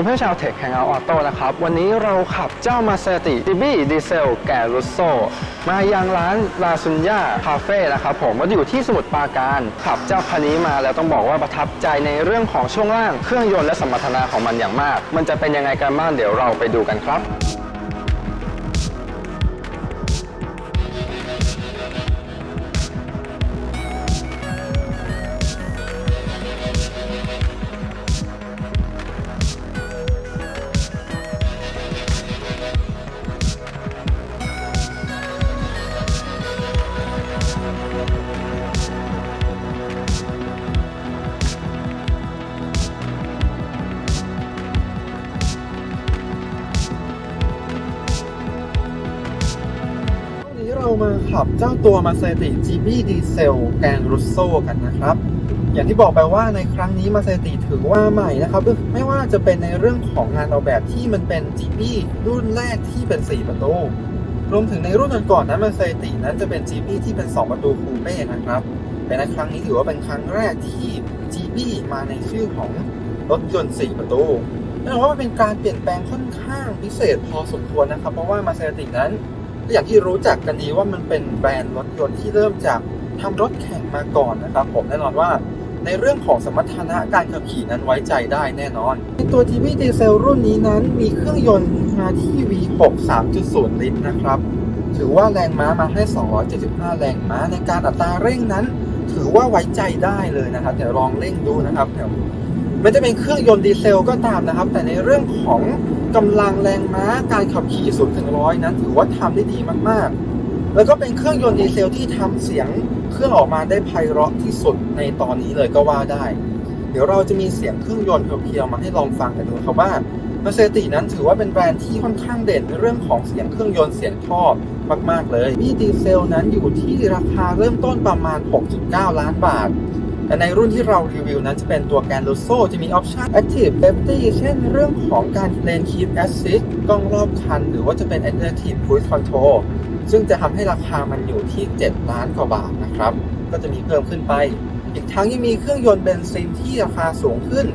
ดีเพื่อนชาวเทคแ a งเอาออโต้นะครับ วันนี้เราขับเจ้ามาเซติดิบี้ดีเซลแกรุสโซมายังร้านลาซุนยาคาเฟ่นะครับผมว่าอยู่ที่สมุทรปราการ ขับเจ้าคันนี้มาแล้วต้องบอกว่าประทับใจในเรื่องของช่วงล่างเครื่องยนต์และสมรรถนะของมันอย่างมาก มันจะเป็นยังไงกันบ้างเดี๋ยวเราไปดูกันครับ ขับเจ้าตัวมาเซติ GB ดีเซลแกงรุสโซกันนะครับ อย่างที่บอกไปว่าในครั้งนี้มาเซติถือว่าใหม่นะครับไม่ว่าจะเป็นในเรื่องของงานออกแบบที่มันเป็น GB รุ่นแรกที่เป็น 4 ประตูรวมถึงในรุ่นก่อนๆนั้นมาเซตินั้นจะเป็น GB ที่เป็น 2 ประตูคูเป้นะครับแต่ในครั้งนี้ถือว่าเป็นครั้งแรกที่ GB มาในชื่อของรถยนต์ 4 ประตูแน่นอนว่ามันเป็นการเปลี่ยนแปลงค่อนข้างพิเศษพอสมควรนะครับ เพราะว่ามาเซตินั้น อย่างที่รู้จักกันดีว่ามันเป็นแบรนด์รถยนต์ที่เริ่มจากทำรถแข่งมาก่อนนะครับ ผมแน่นอนว่าในเรื่องของสมรรถนะการขับขี่นั้นไว้ใจได้แน่นอนในตัว t v ดีเซลรุ่นนี้นั้นมีเครื่องยนต์มาที่ V6 3.0 ลิตรนะครับ ถือว่าแรงม้ามาให้ 275 แรงม้าในการอัตราเร่งนั้น ถือว่าไว้ใจได้เลยนะครับเดี๋ยวลองเร่งดูนะครับเดี๋ยวมันจะเป็นเครื่องยนต์ดีเซลก็ตามนะครับ แต่ในเรื่องของ กำลังแรงม้าการขับขี่0ูนถึงร้อยนั้น ถือว่าทำได้ดีมากๆ แล้วก็เป็นเครื่องยนต์ดีเซลที่ทำเสียงเครื่องออกมาได้ไพเราะที่สุดในตอนนี้เลยก็ว่าได้ เดี๋ยวเราจะมีเสียงเครื่องยนต์เพียวๆมาให้ลองฟังกันดูครับว่ามาเซตินั้นถือว่าเป็นแบรนด์ที่ค่อนข้างเด่นในเรื่องของเสียงเครื่องยนต์เสียงท่อมาก ๆ เลย มีดีเซลนั้นอยู่ที่ราคาเริ่มต้นประมาณ 6.9 ล้านบาท แต่ในรุ่นที่เรารีวิวนั้นจะเป็นตัวแกนโลโซจะมีออปชั่น Active Safety เช่นเรื่องของการ Lane Keep Assist กล้องรอบคัน หรือว่าจะเป็น Adaptive Cruise Control ซึ่งจะทำให้ราคามันอยู่ที่ 7 ล้านกว่าบาทนะครับ ก็จะมีเพิ่มขึ้นไป อีกทั้งยังมีเครื่องยนต์เบนซินที่ราคาสูงขึ้น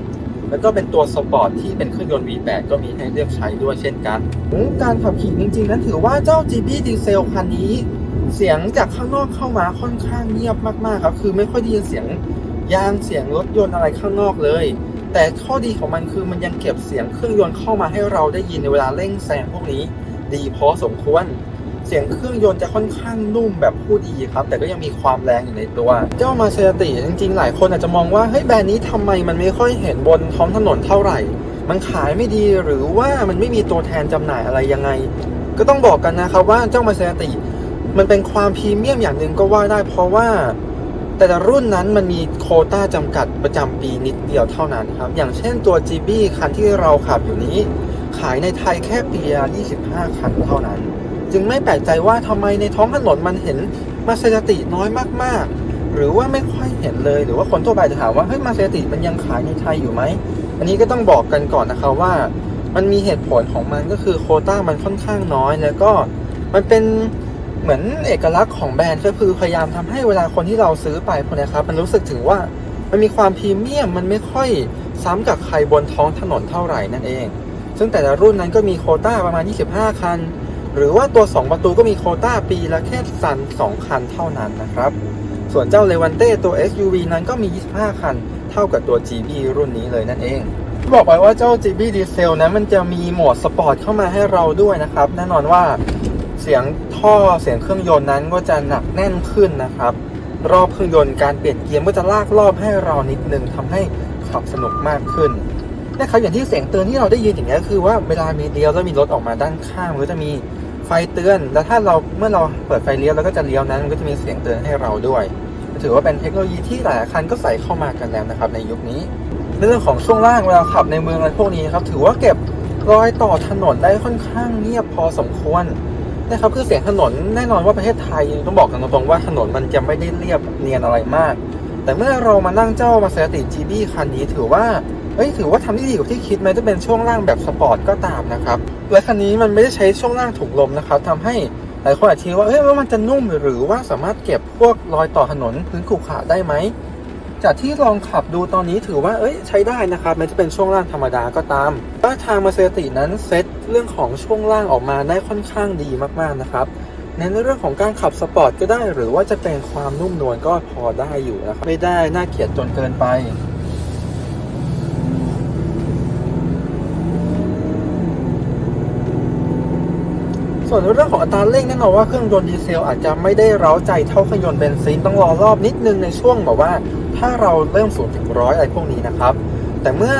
แล้วก็เป็นตัวสปอร์ตที่เป็นเครื่องยนต์ V8 ก็มีให้เลือกใช้ด้วยเช่นกัน การขับขี่จริงๆ นั้นถือว่าเจ้า GB ดีเซลคันนี้ เสียงจากข้างนอกเข้ามาค่อนข้างเงียบมากๆครับ คือไม่ค่อยได้ยินเสียง ยางเสียงรถยนต์อะไรข้างนอกเลย แต่ข้อดีของมันคือมันยังเก็บเสียงเครื่องยนต์เข้ามาให้เราได้ยินในเวลาเร่งแซงพวกนี้ ดีพอสมควร เสียงเครื่องยนต์จะค่อนข้างนุ่มแบบพูดดีครับ แต่ก็ยังมีความแรงอยู่ในตัว เจ้ามาเซราติจริงๆ หลายคนอาจจะมองว่าเฮ้ยแบรนด์นี้ทำไมมันไม่ค่อยเห็นบนท้องถนนเท่าไหร่ มันขายไม่ดีหรือว่ามันไม่มีตัวแทนจำหน่ายอะไรยังไง ก็ต้องบอกกันนะครับว่าเจ้ามาเซราติมันเป็นความพรีเมียมอย่างหนึ่งก็ว่าได้เพราะว่า แต่ละรุ่นนั้นมันมีโควต้าจำกัดประจำปีนิดเดียวเท่านั้นครับ อย่างเช่นตัว GB คันที่เราขับอยู่นี้ ขายในไทยแค่ปีละ25 คันเท่านั้น จึงไม่แปลกใจว่าทำไมในท้องถนนมันเห็นมาเซราติน้อยมากๆ หรือว่าไม่ค่อยเห็นเลย หรือว่าคนทั่วไปจะถามว่าเฮ้ยมาเซราติมันยังขายในไทยอยู่ไหม อันนี้ก็ต้องบอกกันก่อนนะครับว่า มันมีเหตุผลของมันก็คือโควต้ามันค่อนข้างน้อยแล้วก็มันเป็น เหมือนเอกลักษณ์ของแบรนด์ก็คือพยายามทำให้เวลาคนที่เราซื้อไปพวกนี้ครับ มันรู้สึกถึงว่ามันมีความพรีเมียม มันไม่ค่อยซ้ำกับใครบนท้องถนนเท่าไหร่นั่นเอง ซึ่งแต่ละรุ่นนั้นก็มีโคต้าประมาณ 25 คัน หรือว่าตัว 2 ประตูก็มีโคต้าปีละแค่สัน 2 คันเท่านั้นนะครับ ส่วนเจ้าเลวันเต้ตัว SUV นั้นก็มี 25 คัน เท่ากับตัว GB รุ่นนี้เลยนั่นเองบอกไปว่าเจ้า GB ดีเซลนั้นมันจะมีโหมดสปอร์ตเข้ามาให้เราด้วยนะครับ แน่นอนว่า เสียงท่อเสียงเครื่องยนต์นั้นก็จะหนักแน่นขึ้นนะครับ รอบเครื่องยนต์การเปลี่ยนเกียร์ก็จะลากรอบให้เรานิดนึงทำให้ขับสนุกมากขึ้นนะครับอย่างที่เสียงเตือนที่เราได้ยินอย่างนี้คือว่าเวลามีเลี้ยวแล้วมีรถออกมาด้านข้างก็จะมีไฟเตือน แล้วถ้าเราเมื่อเราเปิดไฟเลี้ยวแล้วก็จะเลี้ยวนั้นมันก็จะมีเสียงเตือนให้เราด้วย ถือว่าเป็นเทคโนโลยีที่หลายคันก็ใส่เข้ามากันแล้วนะครับ ในยุคนี้ในเรื่องของช่วงล่างเวลาขับในเมืองอะไรพวกนี้ครับถือว่าเก็บรอยต่อถนนได้ค่อนข้างเงียบพอสมควร นะครับคือเสียงถนนแน่นอนว่าประเทศไทยต้องบอกกันตรงๆว่าถนนมันจะไม่ได้เรียบเนียนอะไรมาก แต่เมื่อเรามานั่งเจ้ามาเซติจีบี้คันนี้ถือว่าเอ้ยถือว่าทำได้ดีกว่าที่คิดไหมจะเป็นช่วงล่างแบบสปอร์ตก็ตามนะครับและคันนี้มันไม่ได้ใช้ช่วงล่างถุงลมนะครับทำให้หลายคนอาจจะคิดว่าเอ้ยว่ามันจะนุ่มหรือว่าสามารถเก็บพวกรอยต่อถนนพื้นขรุขระได้ไหม จากที่ลองขับดูตอนนี้ถือว่าเอ้ยใช้ได้นะครับแม้จะเป็นช่วงล่างธรรมดาก็ตามว่าทางมาเซตินั้นเซตเรื่องของช่วงล่างออกมาได้ค่อนข้างดีมากๆนะครับในเรื่องของการขับสปอร์ตก็ได้ หรือว่าจะเป็นความนุ่มนวลก็พอได้อยู่นะครับไม่ได้น่าเกลียดจนเกินไปส่วนเรื่องของอัตราเร่งแน่นอนว่าเครื่องยนต์ดีเซลอาจจะไม่ได้เร้าใจเท่าเครื่องยนต์เบนซินต้องรอรอบนิดนึงในช่วงแบบว่า ถ้าเราเริ่มศูนย์ถึงร้อยอะไรพวกนี้นะครับ แต่เมื่อ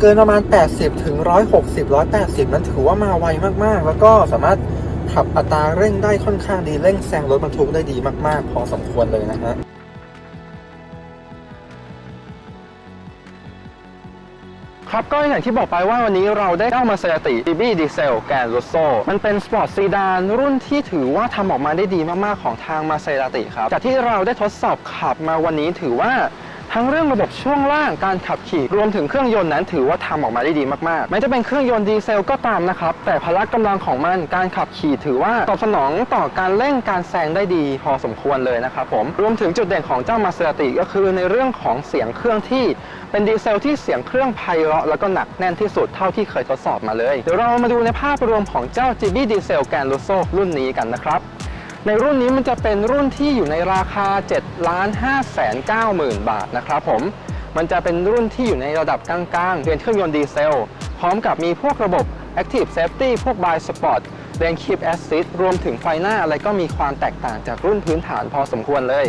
เกินประมาณ 80 ถึง 160 180 นั้นถือว่ามาไวมากๆ แล้วก็สามารถขับอัตราเร่งได้ค่อนข้างดีเร่งแซงรถบรรทุกได้ดีมากๆ พอสมควรเลยนะฮะ ครับก็อย่างที่บอกไปว่าวันนี้เราได้เข้ามาเซราติ BB ดีเซลแกนโรโซมันเป็นสปอร์ตซีดานรุ่นที่ถือว่าทำออกมาได้ดีมากๆของทางมาเซราติครับ จากที่เราได้ทดสอบขับมาวันนี้ถือว่า ทั้งเรื่องระบบช่วงล่างการขับขี่รวมถึงเครื่องยนต์นั้นถือว่าทำออกมาได้ดีมากๆแม้จะเป็นเครื่องยนต์ดีเซลก็ตามนะครับแต่พละกำลังของมันการขับขี่ถือว่าตอบสนองต่อการเร่งการแซงได้ดีพอสมควรเลยนะครับผมรวมถึงจุดเด่นของเจ้ามาเซราติก็คือในเรื่องของเสียงเครื่องที่เป็นดีเซลที่เสียงเครื่องไพเราะแล้วก็หนักแน่นที่สุดเท่าที่เคยทดสอบมาเลย เดี๋ยวเรามาดูในภาพรวมของเจ้า GB ดีเซลแกน r โซรุ่นนี้กันนะครับ ในรุ่นนี้มันจะเป็นรุ่นที่อยู่ในราคา7 5 9 0 0 0 0 บาทนะครับผมมันจะเป็นรุ่นที่อยู่ในระดับกลางๆเป็นเครื่องยนต์ดีเซล พร้อมกับมีพวกระบบ Active Safety พวก By Sport Lane Keep Assist รวมถึงไฟหน้าอะไรก็มีความแตกต่างจากรุ่นพื้นฐานพอสมควรเลย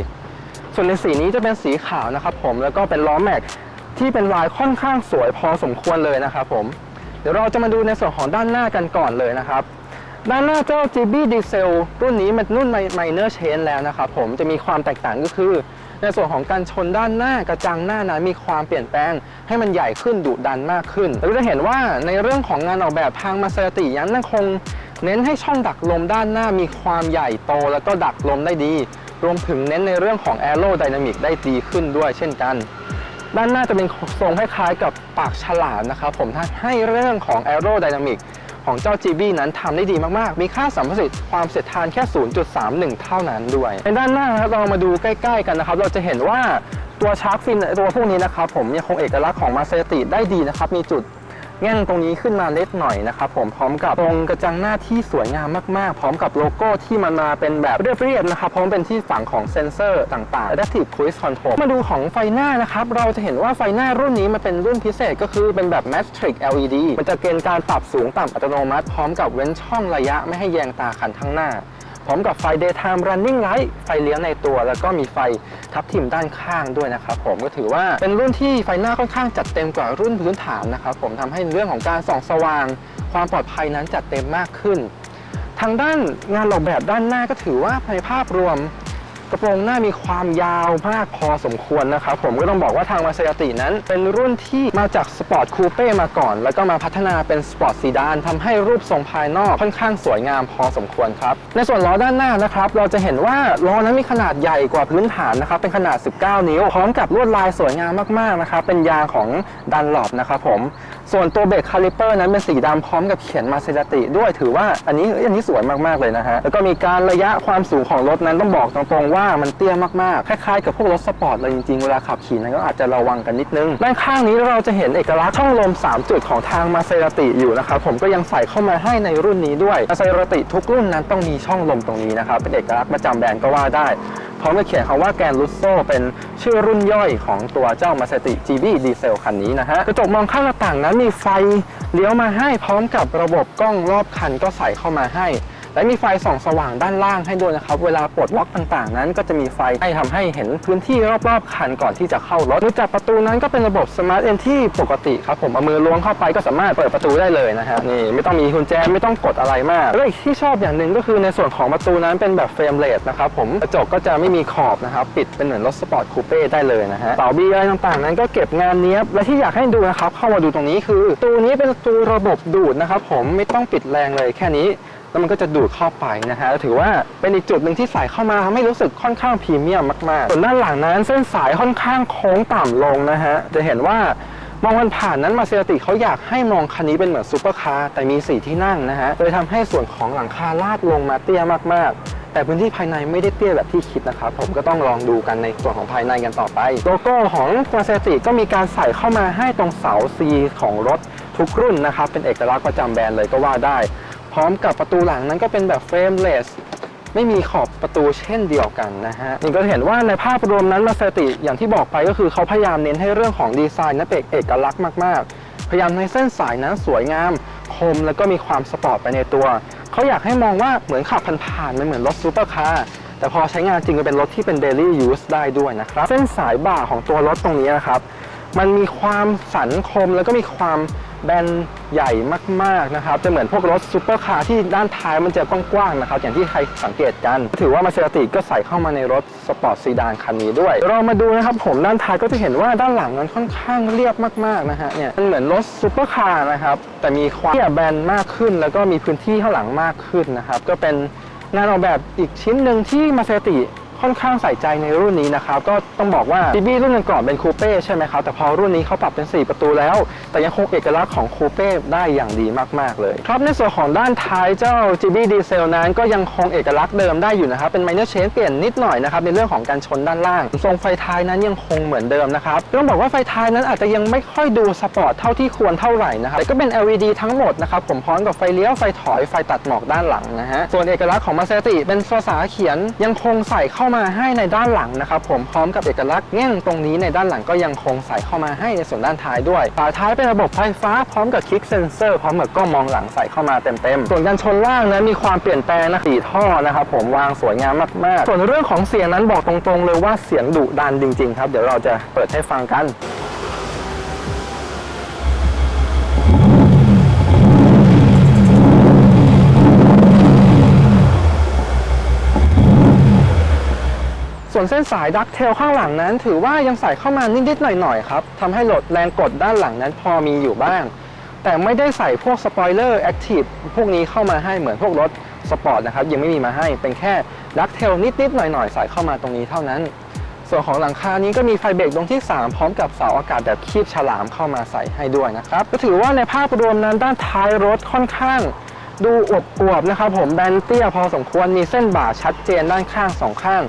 ส่วนในสีนี้จะเป็นสีขาวนะครับผมแล้วก็เป็นล้อแม็กที่เป็นลายค่อนข้างสวยพอสมควรเลยนะครับผมเดี๋ยวเราจะมาดูในส่วนของด้านหน้ากันก่อนเลยนะครับ ด้านหน้าเจ้า GB Diesel รุ่นนี้มันรุ่น Minor Change แล้วนะครับผมจะมีความแตกต่างก็คือ ในส่วนของการชนด้านหน้ากระจังหน้านั้นมีความเปลี่ยนแปลง ให้มันใหญ่ขึ้นดุดันมากขึ้นเราจะเห็นว่าในเรื่องของงานออกแบบทางมาเซราติยังคง เน้นให้ช่องดักลมด้านหน้ามีความใหญ่โต แล้วก็ดักลมได้ดี รวมถึงเน้นในเรื่องของ Aerodynamic ได้ดีขึ้นด้วยเช่นกันด้านหน้าจะเป็นทรงคล้ายๆกับปากฉลามนะครับผมถ้าให้เรื่องของ Aerodynamic ของเจ้า GB นั้นทำได้ดีมากๆ มีค่าสัมประสิทธิ์ความเสียดทานแค่ 0.31 เท่านั้นด้วย ในด้านหน้าเรามาดูใกล้ ๆ กันนะครับ เราจะเห็นว่าตัวชาร์กฟินตัวพวกนี้นะครับผมยังคงเอกลักษณ์ของมาเซติได้ดีนะครับมีจุด แง่งตรงนี้ขึ้นมาเล็กหน่อยนะครับผมพร้อมกับตรงกระจังหน้าที่สวยงามมากๆ พร้อมกับโลโก้ที่มันมาเป็นแบบเรียบๆนะครับพร้อมเป็นที่ฝั่งของเซนเซอร์ต่างๆ Adaptive Cruise Control มาดูของไฟหน้านะครับเราจะเห็นว่าไฟหน้ารุ่นนี้มันเป็นรุ่นพิเศษก็คือเป็นแบบ Matrix LED มันจะเกณฑ์การปรับสูงต่ำอัตโนมัติ พร้อมกับเว้นช่องระยะไม่ให้แยงตาคันข้างหน้า พร้อมกับไฟ daytime running light ไฟเลี้ยวในตัว แล้วก็มีไฟทับทิมด้านข้างด้วยนะครับผมก็ถือว่าเป็นรุ่นที่ไฟหน้าค่อนข้างจัดเต็มกว่ารุ่นพื้นฐานนะครับผมทำให้เรื่องของการส่องสว่าง ความปลอดภัยนั้นจัดเต็มมากขึ้น ทางด้านงานออกแบบด้านหน้าก็ถือว่าในภาพรวม กระโปรงหน้ามีความยาวมากพอสมควรนะครับผมก็ต้องบอกว่าทางมาเซราตินั้น เป็นรุ่นที่มาจากสปอร์ตคูเป้มาก่อน แล้วก็มาพัฒนาเป็นสปอร์ตซีดานทำให้รูปทรงภายนอกค่อนข้างสวยงามพอสมควรครับในส่วนล้อด้านหน้านะครับเราจะเห็นว่าล้อนั้นมีขนาดใหญ่กว่าพื้นฐานนะครับเป็นขนาด 19 นิ้ว พร้อมกับลวดลายสวยงามมากๆนะครับเป็นยางของดันหลอบนะครับผมส่วนตัวเบรกคาลิเปอร์นั้นเป็นสีดำพร้อมกับเขียนมาเซราติด้วยถือว่าอันนี้อันนี้สวยมากๆเลยนะฮะ แล้วก็มีการระยะความสูงของรถนั้นต้องบอกตรงๆว่ามันเตี้ยมากๆ คล้ายๆกับพวกรถสปอร์ตเลยจริงๆ เวลาขับขี่นั้นก็อาจจะระวังกันนิดนึง ด้านข้างนี้เราจะเห็นเอกลักษณ์ช่องลม 3 จุดของทางมาเซราติอยู่นะครับ ผมก็ยังใส่เข้ามาให้ในรุ่นนี้ด้วยมาเซราติทุกรุ่นนั้นต้องมีช่องลมตรงนี้นะครับเป็นเอกลักษณ์ประจำแบรนด์ก็ว่าได้ พร้อมกับเขียนคำว่าแกนลุโซเป็นชื่อรุ่นย่อยของตัวเจ้ามาเตติ GB ดีเซลคันนี้นะฮะกระจกมองข้างหน้าต่างนั้นมีไฟเลี้ยวมาให้พร้อมกับระบบกล้องรอบคันก็ใส่เข้ามาให้ และมีไฟส่องสว่างด้านล่างให้ด้วยนะครับ เวลาปลดล็อกต่างๆ นั้น ก็จะมีไฟให้ทำให้เห็นพื้นที่รอบๆคันก่อนที่จะเข้ารถจับประตูนั้นก็เป็นระบบ Smart Entry ปกติครับผมเอามือล้วงเข้าไปก็สามารถเปิดประตูได้เลยนะฮะนี่ไม่ต้องมีกุญแจไม่ต้องกดอะไรมากแล้วอีกที่ชอบอย่างหนึ่งก็คือในส่วนของประตูนั้นเป็นแบบเฟรมเลสนะครับผมกระจกก็จะไม่มีขอบนะครับปิดเป็นเหมือนรถสปอร์ตคูเป้ได้เลยนะฮะเสาบีอะไรต่างๆ นั้นก็เก็บงานเนี้ยบและที่อยากให้ดูนะครับเข้ามาดูตรงนี้คือตูนี้เป็นตูระบบดูดนะครับผมไม่ต้องปิดแรงเลยแค่นี้ แล้วมันก็จะดูดเข้าไปนะฮะถือว่าเป็นอีกจุดหนึ่งที่ใส่เข้ามาทำให้รู้สึกค่อนข้างพรีเมียมมากๆส่วนด้านหลังนั้นเส้นสายค่อนข้างโค้งต่ำลงนะฮะจะเห็นว่ามองมันผ่านนั้นมาเซราติเขาอยากให้มองคันนี้เป็นเหมือนซูเปอร์คาร์แต่มี4ที่นั่งนะฮะโดยทำให้ส่วนของหลังคาลาดลงมาเตี้ยมากๆ แต่พื้นที่ภายในไม่ได้เตี้ยแบบที่คิดนะครับผมก็ต้องลองดูกันในส่วนของภายในกันต่อไป โลโก้ของ m a s e r a t i ก็มีการใส่เข้ามาให้ตรงเสา C ของรถทุกรุ่นนะครับเป็นเอกลักษณ์ประจำแบรนด์เลยก็ว่าได้ พร้อมกับประตูหลังนั้นก็เป็นแบบเฟรมเลสไม่มีขอบประตูเช่นเดียวกันนะฮะนี่ก็เห็นว่าในภาพรวมนั้นมาเซติอย่างที่บอกไปก็คือเขาพยายามเน้นให้เรื่องของดีไซน์นั้นเป็นเอกลักษณ์มากๆ พยายามในเส้นสายนั้นสวยงาม คมแล้วก็มีความสปอร์ตไปในตัว เขาอยากให้มองว่าเหมือนขับผ่านๆมันเหมือนรถซูเปอร์คาร์แต่พอใช้งานจริงก็เป็นรถที่เป็น daily use ได้ด้วยนะครับเส้นสายบ่าของตัวรถตรงนี้นะครับมันมีความสันคมแล้วก็มีความ แบนใหญ่มากๆนะครับจะเหมือนพวกรถซูเปอร์คาร์ที่ด้านท้ายมันจะกว้างๆนะครับอย่างที่ใครสังเกตกัน ถือว่ามาเซราติก็ใส่เข้ามาในรถสปอร์ตซีดานคันนี้ด้วย เรามาดูนะครับผมด้านท้ายก็จะเห็นว่าด้านหลังนั้นค่อนข้างเรียบมากๆนะฮะเนี่ยมันเหมือนรถซูเปอร์คาร์นะครับแต่มีความแบนมากขึ้น แล้วก็มีพื้นที่ข้างหลังมากขึ้นนะครับก็เป็นงานออกแบบอีกชิ้นหนึ่งที่มาเซราติ ค่อนข้างใส่ใจในรุ่นนี้นะครับก็ต้องบอกว่า b ีบีรุ่นก่อนเป็นคูเป้ใช่ไหมครับแต่พอรุ่นนี้เขาปรับเป็น 4 ประตูแล้ว แต่ยังคงเอกลักษณ์ของคูเป้ได้อย่างดีมาก ๆ เลย ครับในส่วนของด้านท้ายเจ้า GB Diesel นั้นก็ยังคงเอกลักษณ์เดิมได้อยู่นะครับเป็น minor change เปลี่ยนนิดหน่อยนะครับในเรื่องของการชนด้านล่าง ทรงไฟท้ายนั้นยังคงเหมือนเดิมนะครับต้องบอกว่าไฟท้ายนั้นอาจจะยังไม่ค่อยดูสปอร์ตเท่าที่ควรเท่าไหร่นะครับแต่ก็เป็น LED ทั้งหมดนะครับผมพร้อมกับไฟเลี้ยวไฟถอยไฟตัดหมอกด้านหลังนะฮะส่วนเอกลักษณ์ของมาเซติเป็นภาษาเขียนยังคงใส่เข้ามาให้ในด้านหลังนะครับผมพร้อมกับเอกลักษณ์แง่งตรงนี้ในด้านหลังก็ยังคงใส่เข้ามาให้ในส่วนด้านท้ายด้วยฝาท้ายเป็นระบบไฟฟ้าพร้อมกับคลิกเซนเซอร์พร้อมกับกล้องมองหลังใส่เข้ามาเต็มๆส่วนการชนล่างนั้นมีความเปลี่ยนแปลงนะสีท่อนะครับผมวางสวยงามมากๆ ส่วนเรื่องของเสียงนั้นบอกตรงๆ เลยว่าเสียงดุดันจริงๆครับเดี๋ยวเราจะเปิดให้ฟังกัน ส่วนเส้นสายดักเทลข้างหลังนั้น ถือว่ายังใส่เข้ามานิดๆหน่อยๆครับทำให้โหลดแรงกดด้านหลังนั้นพอมีอยู่บ้าง แต่ไม่ได้ใส่พวกสปอยเลอร์แอคทีฟพวกนี้เข้ามาให้เหมือนพวกรถสปอร์ตนะครับยังไม่มีมาให้เป็นแค่ดักเทลนิดๆหน่อยๆ ใส่เข้ามาตรงนี้เท่านั้น ส่วนของหลังคานี้ก็มีไฟเบรกดวงที่ 3 พร้อมกับเสาอากาศแบบคีบฉลามเข้ามาใส่ให้ด้วยนะครับก็ถือว่าในภาพรวมนั้นด้านท้ายรถค่อนข้างดูอวบๆนะครับผมแบนเตี้ยพอสมควรมีเส้นบ่าชัดเจนด้านข้างสองข้าง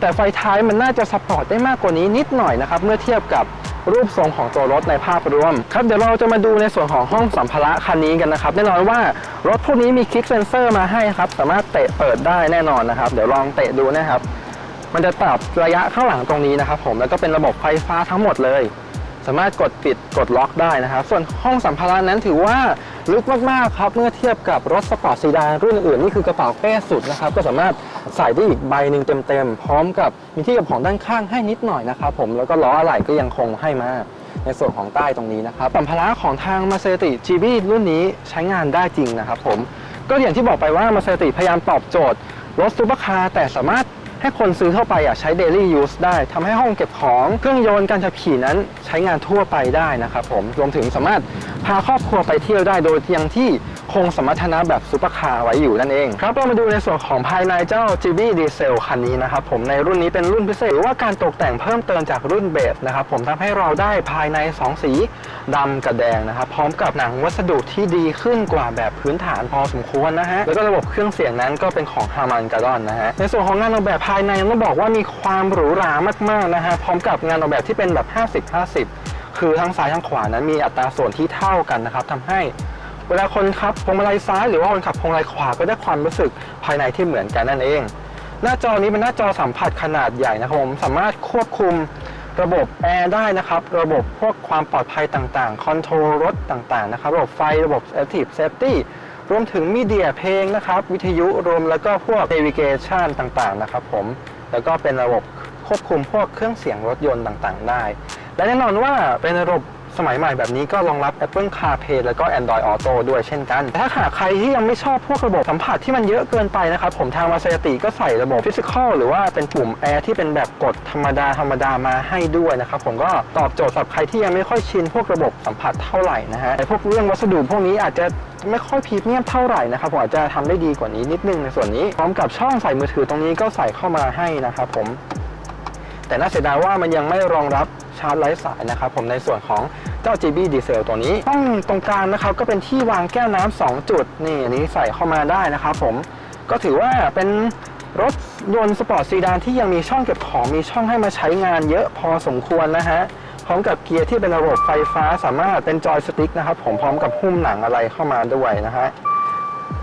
แต่ไฟท้ายมันน่าจะสปอร์ตได้มากกว่านี้นิดหน่อยนะครับ เมื่อเทียบกับรูปทรงของตัวรถในภาพรวม ครับเดี๋ยวเราจะมาดูในส่วนของห้องสัมภาระคันนี้กันนะครับ แน่นอนว่ารถพวกนี้มีคลิกเซนเซอร์มาให้ครับ สามารถเตะเปิดได้แน่นอนนะครับ เดี๋ยวลองเตะดูนะครับ มันจะปรับระยะข้างหลังตรงนี้นะครับผมแล้วก็เป็นระบบไฟฟ้าทั้งหมดเลย สามารถกดปิดกดล็อกได้นะครับ ส่วนห้องสัมภาระนั้นถือว่า ลึกมากๆครับเมื่อเทียบกับรถสปอร์ตซีดานรุ่นอื่นนี่คือกระเป๋าเป้สุดนะครับก็สามารถใส่ได้อีกใบหนึ่งเต็มๆพร้อมกับมีที่เก็บของด้านข้างให้นิดหน่อยนะครับผมแล้วก็ล้ออะไหล่ก็ยังคงให้มาในส่วนของใต้ตรงนี้นะครับสัมภาระของทาง m a s e r a t i GB รุ่นนี้ใช้งานได้จริงนะครับผมก็อย่างที่บอกไปว่า m a s e r a t i พยายามตอบโจทย์รถซูเปอร์คาร์แต่สามารถให้คนซื้อเข้าไปอะใช้ daily use ได้ทำให้ห้องเก็บของเครื่องยนต์การขับขี่นั้นใช้งานทั่วไปได้นะครับผมรวมถึงสามารถ พาครอบครัวไปเที่ยวได้โดยยังที่คงสมรรถนะแบบซูเปอร์คาร์ไว้อยู่นั่นเองครับเรามาดูในส่วนของภายในเจ้า GB Diesel คันนี้นะครับผมในรุ่นนี้เป็นรุ่นพิเศษหรือว่าการตกแต่งเพิ่มเติมจากรุ่นเบสนะครับผมทำให้เราได้ภายใน 2 สีดำกับแดงนะครับพร้อมกับหนังวัสดุที่ดีขึ้นกว่าแบบพื้นฐานพอสมควรนะฮะแล้วก็ระบบเครื่องเสียงนั้นก็เป็นของ Harman Kardon นะฮะในส่วนของงานออกแบบภายในต้องบอกว่ามีความหรูหรามากๆนะฮะพร้อมกับงานออกแบบที่เป็นแบบ 50-50 คือทั้งซ้ายทั้งขวานั้นมีอัตราส่วนที่เท่ากันนะครับทำให้เวลาคนขับพวงมาลัยซ้ายหรือว่าคนขับพวงมาลัยขวาก็ได้ความรู้สึกภายในที่เหมือนกันนั่นเอง หน้าจอนี้เป็นหน้าจอสัมผัสขนาดใหญ่นะครับผมสามารถควบคุมระบบแอร์ได้นะครับ ระบบพวกความปลอดภัยต่างๆ คอนโทรลรถต่างๆ นะครับ ระบบไฟ ระบบ Active Safety รวมถึงมีเดียเพลงนะครับ วิทยุรวมแล้วก็พวก Navigation ต่างๆ นะครับผม แล้วก็เป็นระบบควบคุมพวกเครื่องเสียงรถยนต์ต่างๆ ได้ และแน่นอนว่าเป็นระบบสมัยใหม่แบบนี้ก็รองรับ Apple CarPlay แล้วก็ Android Auto ด้วยเช่นกันแต่ถ้าหากใครที่ยังไม่ชอบพวกระบบสัมผัสที่มันเยอะเกินไปนะครับ ผมทางมาเซติก็ใส่ระบบ Physical หรือว่าเป็นปุ่มแอร์ที่เป็นแบบกดธรรมดาธรรมดามาให้ด้วยนะครับ ผมก็ตอบโจทย์สำหรับใครที่ยังไม่ค่อยชินพวกระบบสัมผัสเท่าไหร่นะฮะแต่พวกเรื่องวัสดุพวกนี้อาจจะไม่ค่อยพรีเมียมเท่าไหร่นะครับผมอาจจะทำได้ดีกว่านี้นิดนึงในส่วนนี้ พร้อมกับช่องใส่มือถือตรงนี้ก็ใส่เข้ามาให้นะครับผม แต่น่าเสียดายว่ามันยังไม่รองรับ ชาร์จไร้สายนะครับผมในส่วนของเจ้า GB Diesel ตัวนี้ห้องตรงกลางนะครับก็เป็นที่วางแก้วน้ำ2จุดนี่อันนี้ใส่เข้ามาได้นะครับผมก็ถือว่าเป็นรถยนต์สปอร์ตซีดานที่ยังมีช่องเก็บของมีช่องให้มาใช้งานเยอะพอสมควรนะฮะพร้อมกับเกียร์ที่เป็นระบบไฟฟ้าสามารถเป็นจอยสติ๊กนะครับผมพร้อมกับหุ้มหนังอะไรเข้ามาด้วยนะฮะ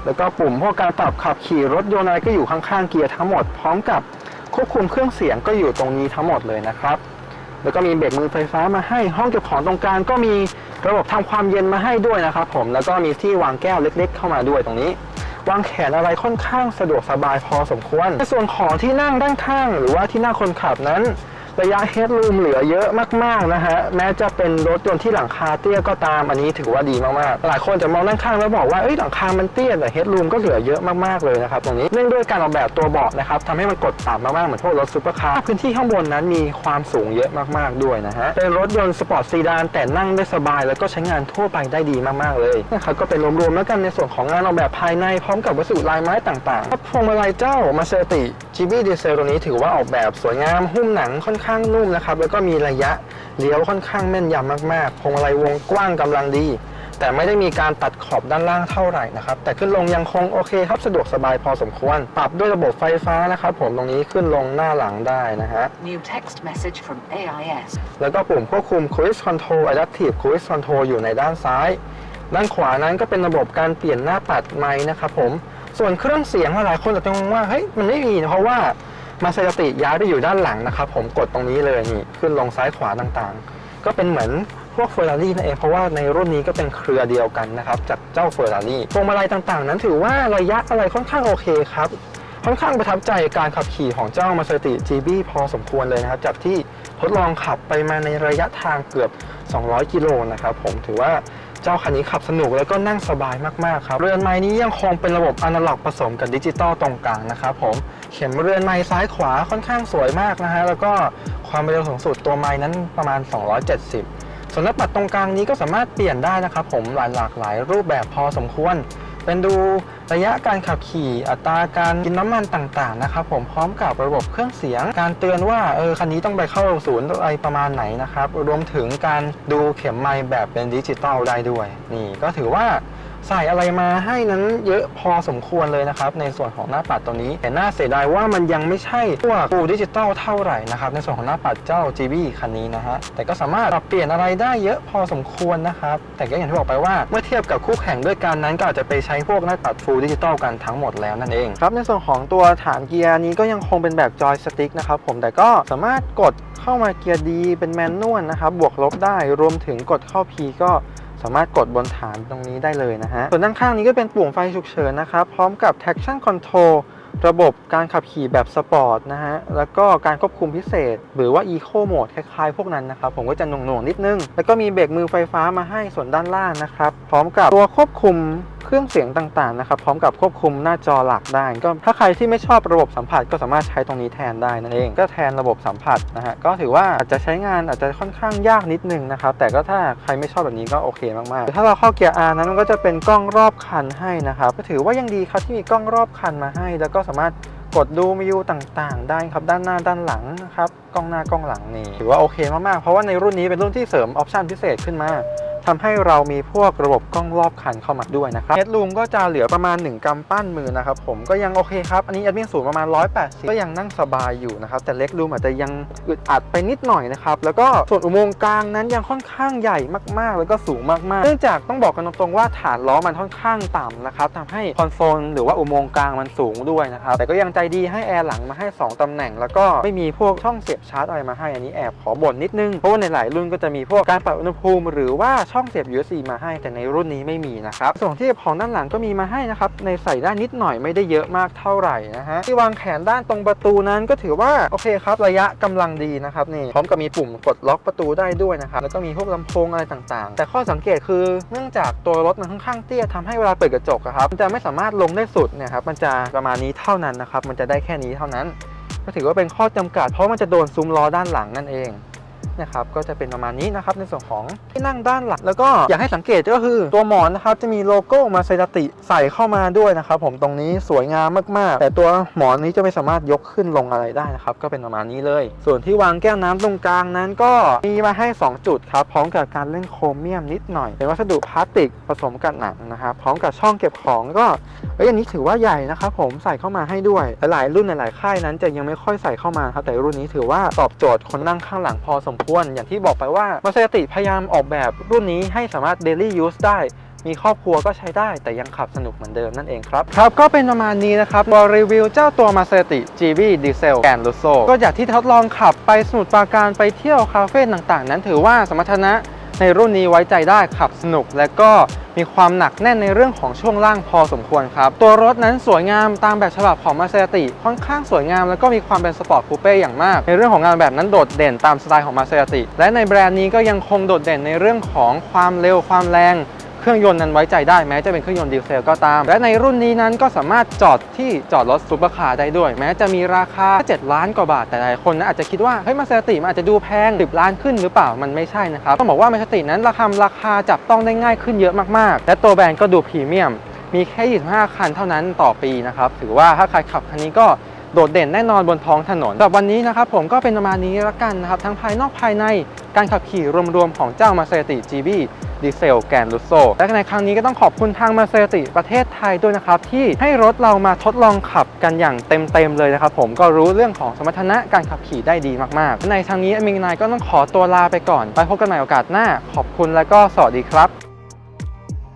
แล้วก็ปุ่มพวกการปรับขับขี่รถยนต์อะไรก็อยู่ข้างๆเกียร์ทั้งหมด พร้อมกับควบคุมเครื่องเสียงก็อยู่ตรงนี้ทั้งหมดเลยนะครับ แล้วก็มีเบรกมือไฟฟ้ามาให้ห้องเก็บของตรงกลางก็มีระบบทำความเย็นมาให้ด้วยนะครับผมแล้วก็มีที่วางแก้วเล็ก ๆ เข้ามาด้วยตรงนี้ วางแขนอะไรค่อนข้างสะดวกสบายพอสมควรในส่วนของที่นั่งด้านข้าง หรือว่าที่นั่งคนขับนั้น ระยะเฮดรูมเหลือเยอะมากๆนะฮะแม้จะเป็นรถยนต์ที่หลังคาเตี้ยก็ตามอันนี้ถือว่าดีมากๆหลายคนจะมองด้านข้างแล้วบอกว่าเอ้ยหลังคามันเตี้ยแต่เฮดรูมก็เหลือเยอะมากๆเลยนะครับตรงนี้เนื่องด้วยการออกแบบตัวเบาะนะครับทำให้มันกดต่ำมากๆเหมือนพวกรถซูเปอร์คาร์พื้นที่ข้างบนนั้นมีความสูงเยอะมากๆด้วยนะฮะเป็นรถยนต์สปอร์ตซีดานแต่นั่งได้สบาย แล้วก็ใช้งานทั่วไปได้ดีมากๆเลยนะครับก็เป็นรวมๆแล้วกันในส่วนของงานออกแบบภายในพร้อมกับวัสดุลายไม้ต่างๆครับพวงมาลัยเจ้ามาเซติ GB ดีเซลตัวนี้ถือว่าออกแบบสวยงามหุ้มหนังค่อนข้างนุ่มนะครับแล้วก็มีระยะเลี้ยวค่อนข้างแม่นยำมากๆพวงมาลัยวงกว้างกำลังดี แต่ไม่ได้มีการตัดขอบด้านล่างเท่าไหร่นะครับแต่ขึ้นลงยังคงโอเคครับสะดวกสบายพอสมควร ปรับด้วยระบบไฟฟ้านะครับผมตรงนี้ขึ้นลงหน้าหลังได้นะฮะ New text message from AIS. แล้วก็ปุ่มควบคุม Cruise Control Adaptive Cruise Control อยู่ในด้านซ้าย ด้านขวานั้นก็เป็นระบบการเปลี่ยนหน้าปัดไม้นะครับผม ส่วนเครื่องเสียงหลายคนอาจจะงงว่าเฮ้ยมันไม่มีนะเพราะว่ามาเซติย้ายไปอยู่ด้านหลังนะครับผมกดตรงนี้เลยนี่ขึ้นลงซ้ายขวาต่างๆ ก็เป็นเหมือนพวกเฟอร์รารี่นั่นเองเพราะว่าในรุ่นนี้ก็เป็นเครือเดียวกันนะครับจากเจ้าเฟอร์รารี่พวงมาลัยต่างๆ นั้นถือว่าระยะอะไรค่อนข้างโอเคครับค่อนข้างประทับใจการขับขี่ของเจ้า m a s e r a t i GB พอสมควรเลยนะครับ จากที่ทดลองขับไปมาในระยะทางเกือบ 200 กิโลนะครับผมถือว่า เจ้าคันนี้ขับสนุกแล้วก็นั่งสบายมากๆครับ เรือนไม้นี้ยังคงเป็นระบบอนาล็อกผสมกับดิจิตอลตรงกลางนะครับผมเข็มเรือนไม้ซ้ายขวาค่อนข้างสวยมากนะฮะแล้วก็ความเร็วสูงสุดตัวไม้นั้นประมาณ 270 ส่วนหน้าปัดตรงกลางนี้ก็สามารถเปลี่ยนได้นะครับผมหลายหลากหลายรูปแบบพอสมควร เป็นดู ระยะการขับขี่อัตราการกินน้ำมันต่างๆนะครับผมพร้อมกับระบบเครื่องเสียง การเตือนว่าเออคันนี้ต้องไปเข้าศูนย์อะไรประมาณไหนนะครับรวมถึงการดูเข็มไม้แบบเป็นดิจิตอลได้ด้วย นี่ก็ถือว่า ใส่อะไรมาให้นั้นเยอะพอสมควรเลยนะครับ ในส่วนของหน้าปัดตัวนี้ แต่น่าเสียดายว่ามันยังไม่ใช่พวกฟูดิจิตอลเท่าไหร่นะครับ ในส่วนของหน้าปัดเจ้า GB คันนี้นะฮะแต่ก็สามารถปรับเปลี่ยนอะไรได้เยอะพอสมควรนะครับ แต่ก็อย่างที่บอกไปว่าเมื่อเทียบกับคู่แข่งด้วยกันนั้น ก็อาจจะไปใช้พวกหน้าปัดฟูดิจิตอลกันทั้งหมดแล้วนั่นเองครับในส่วนของตัวฐานเกียร์นี้ก็ยังคงเป็นแบบจอยสติ๊กนะครับผมแต่ก็สามารถกดเข้ามาเกียร์ดีเป็นแมนนวลนะครับบวกลบได้รวมถึงกดเข้า P ก็ามารถกดบนฐานตรงนี้ได้เลยนะฮะ ส่วนด้านข้างนี้ก็เป็นปุ่มไฟฉุกเฉินนะครับ พร้อมกับ traction control ระบบการขับขี่แบบสปอร์ตนะฮะ แล้วก็การควบคุมพิเศษ หรือว่า Eco Mode คล้ายๆ พวกนั้นนะครับ ผมก็จะหน่วงๆนิดนึง แล้วก็มีเบรกมือไฟฟ้ามาให้ส่วนด้านล่างนะครับ พร้อมกับตัวควบคุม เครื่องเสียงต่างๆนะครับพร้อมกับควบคุมหน้าจอหลักได้ ก็ถ้าใครที่ไม่ชอบระบบสัมผัสก็สามารถใช้ตรงนี้แทนได้นั่นเอง ก็แทนระบบสัมผัสนะฮะก็ถือว่าอาจจะใช้งานอาจจะค่อนข้างยากนิดนึงนะครับแต่ก็ถ้าใครไม่ชอบแบบนี้ก็โอเคมากๆถ้าเราเข้าเกียร์ R นั้นมันก็จะเป็นกล้องรอบคันให้นะครับก็ถือว่ายังดีครับที่มีกล้องรอบคันมาให้ แล้วก็สามารถกดดูวิวต่างๆ ได้ครับด้านหน้าด้านหลังนะครับกล้องหน้ากล้องหลังนี่ถือว่าโอเคมากๆเพราะว่าในรุ่นนี้เป็นรุ่นที่เสริมออปชันพิเศษขึ้นมา ทำให้เรามีพวกระบบกล้องรอบคันเข้ามาด้วยนะครับเฮดรูมก็จะเหลือประมาณ 1กำปั้นมือนะครับผมก็ยังโอเคครับ อันนี้แอดมินสูงประมาณ 180 ก็ยังนั่งสบายอยู่นะครับ แต่เล็กรูมอาจจะยังอึดอัดไปนิดหน่อยนะครับ แล้วก็ส่วนอุโมงค์กลางนั้นยังค่อนข้างใหญ่มากๆ แล้วก็สูงมากๆ เนื่องจากต้องบอกกันตรงๆว่าฐานล้อมันค่อนข้างต่ำนะครับทำให้คอนโซลหรือว่าอุโมงค์กลางมันสูงด้วยนะครับ แต่ก็ยังใจดีให้แอร์หลังมาให้ 2ตำแหน่ง แล้วก็ไม่มีพวกช่องเสียบชาร์จอะไรมาให้อันนี้แอบขอบ่นนิดนึงเพราะว่าในหลายรุ่นก็จะมีพวกการปรับอุณหภูมิหรือว่าช่องเสียบ USB มาให้ แต่ในรุ่นนี้ไม่มีนะครับ ส่วนที่ของด้านหลังก็มีมาให้นะครับ ในใส่ได้นิดหน่อยไม่ได้เยอะมากเท่าไหร่นะฮะ ที่วางแขนด้านตรงประตูนั้นก็ถือว่าโอเคครับระยะกำลังดีนะครับนี่ พร้อมกับมีปุ่มกดล็อกประตูได้ด้วยนะครับ แล้วก็มีพวกลำโพงอะไรต่างๆ แต่ข้อสังเกตคือเนื่องจากตัวรถมันค่อนข้างเตี้ยทำให้เวลาเปิดกระจกครับมันจะไม่สามารถลงได้สุดเนี่ยครับ มันจะประมาณนี้เท่านั้นนะครับ มันจะได้แค่นี้เท่านั้น ก็ถือว่าเป็นข้อจำกัด เพราะมันจะโดนซุ้มล้อด้านหลังนั่นเอง นะครับก็จะเป็นประมาณนี้นะครับในส่วนของที่นั่งด้านหลัง แล้วก็อยากให้สังเกตก็คือตัวหมอนนะครับจะมีโลโก้มาเซราติใส่เข้ามาด้วยนะครับผมตรงนี้สวยงามมากๆ แต่ตัวหมอนนี้จะไม่สามารถยกขึ้นลงอะไรได้นะครับก็เป็นประมาณนี้เลย ส่วนที่วางแก้วน้ำตรงกลางนั้นก็มีมาให้ 2 จุดครับพร้อมกับการเล่นโครเมียมนิดหน่อยเป็นวัสดุพลาสติกผสมกับหนังนะครับพร้อมกับช่องเก็บของก็เอ้ยอันนี้ถือว่าใหญ่นะครับผมใส่เข้ามาให้ด้วย หลายรุ่นหลายค่ายนั้นจะยังไม่ค่อยใส่เข้ามาครับแต่รุ่นนี้ถือว่าตอบโจทย์คนนั่งข้างหลังพอสมควร อย่างที่บอกไปว่ามาเซติพยายามออกแบบรุ่นนี้ให้สามารถ daily use ได้มีครอบครัวก็ใช้ได้แต่ยังขับสนุกเหมือนเดิมนั่นเองครับ ครับ ก็เป็นประมาณนี้นะครับบอรีวิวเจ้าตัวมาเซติ GB Diesel แกนลูโซก็อยากที่ทดลองขับไปสมุดปราการไปเที่ยวคาเฟ่ต่างๆ นั้นถือว่าสมรรถนะ ในรุ่นนี้ไว้ใจได้ขับสนุก และก็มีความหนักแน่นในเรื่องของช่วงล่างพอสมควรครับ ตัวรถนั้นสวยงามตามแบบฉบับของมาเซียติค่อนข้างสวยงาม แล้วก็มีความเป็นสปอร์ตคูเป้อย่างมาก ในเรื่องของงานแบบนั้นโดดเด่นตามสไตล์ของมาเซียติและในแบรนด์นี้ก็ยังคงโดดเด่นในเรื่องของความเร็วความแรง เครื่องยนต์นั้นไว้ใจได้แม้จะเป็นเครื่องยนต์ดีเซลก็ตาม และในรุ่นนี้นั้นก็สามารถจอดที่จอดรถซูเปอร์คาร์ได้ด้วย แม้จะมีราคา 7 ล้านกว่าบาทแต่หลายคนนะอาจจะคิดว่าเฮ้ยมาเซราติมันอาจจะดูแพง 10 ล้านขึ้นหรือเปล่ามันไม่ใช่นะครับต้องบอกว่ามาเซราตินั้นราคาราคาจับต้องได้ง่ายขึ้นเยอะมากๆ และตัวแบรนด์ก็ดูพรีเมียมมีแค่ 25 คันเท่านั้นต่อปีนะครับถือว่าถ้าใครขับคันนี้ก็โดดเด่นแน่นอนบนท้องถนนสำหรับวันนี้นะครับผมก็เป็นประมาณนี้ละกันนะครับ ทั้งภายนอกภายในการขับขี่รวมๆของเจ้า Maserati GB ดีเซลแกนลูโซและในครั้งนี้ก็ต้องขอบคุณทางมาเซติประเทศไทยด้วยนะครับ ที่ให้รถเรามาทดลองขับกันอย่างเต็มๆเลยนะครับผมก็รู้เรื่องของสมรรถนะการขับขี่ได้ดีมากๆ ในทางนี้มิงนายก็ต้องขอตัวลาไปก่อน ไปพบกันใหม่โอกาสหน้า ขอบคุณและก็สวัสดีครับ